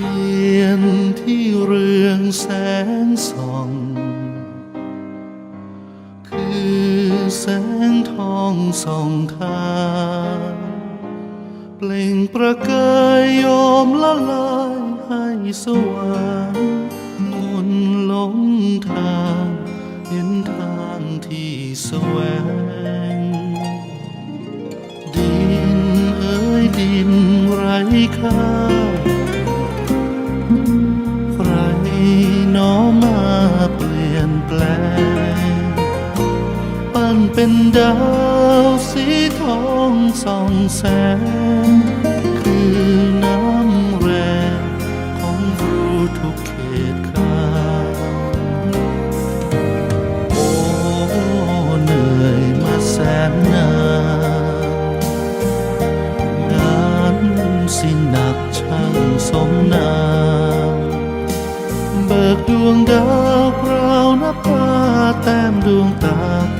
ที่เรืองแสงส่อง คือแสงทองส่องทางเปล่งประกายโยมละลายให้สว่างคนหลงทางเห็นทางที่แสวง ดินเอ้ยดินไรค่า เป็นดาวสีทองส่องแสง คือน้ำแรงของรู้ทุกเขตขาโอ้เหนื่อยมาแสนนานงานสิหนักช่างสมนามเบิกดวงดาว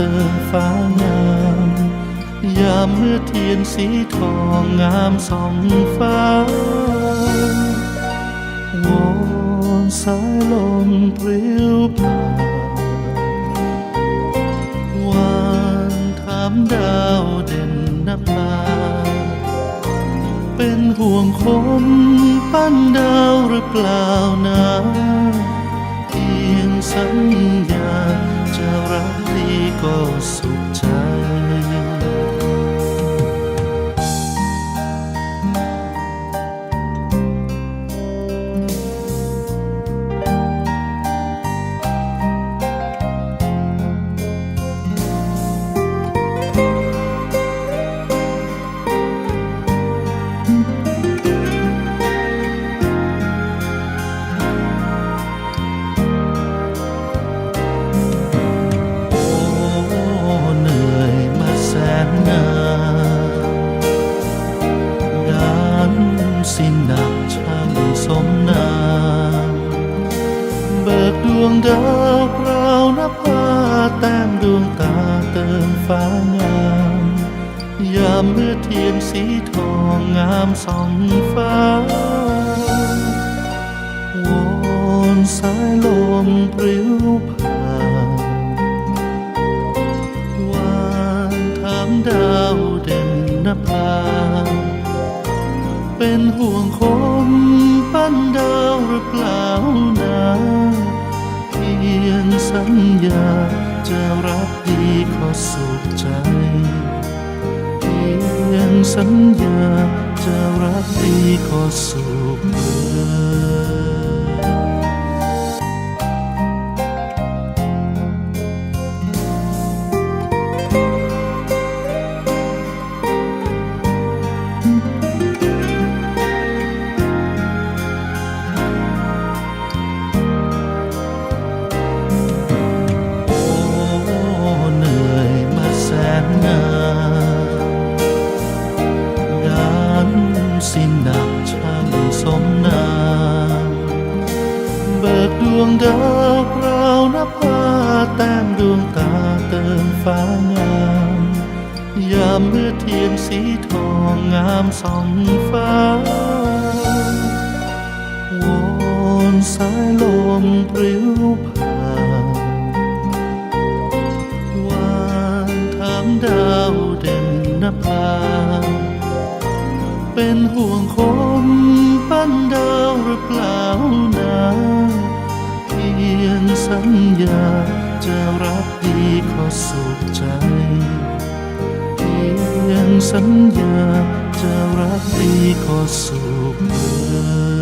เติมฟ้างามยามเมื่อเทียนสีทองงามสองฟ้าวอนสายลมปลิวผ่านวานถามดาวเด่นนภาเป็นห่วงคนปั้นดาวหรือเปล่านะ วงตาเติมฟ้างาม ยามเมื่อเทียนสีทองงามส่องฟ้าวอนสายลมปลิวผ่านวานถามดาวเด่นนภา เป็นห่วงคนปั้นดาวหรือเปล่านะเพียงสัญญา รักดีขอสุขใจเพียงสัญญาจะรักดีขอสุขเอ่ นภาแต้มดวงตาเติมฟ้างาม ยามเมื่อเทียนสีทองงามส่องฟ้าวอนสายลมปลิวผ่านวานถามดาวเด่นนภาเป็นห่วงค สัญญาจะรักดีขอสุขเธอ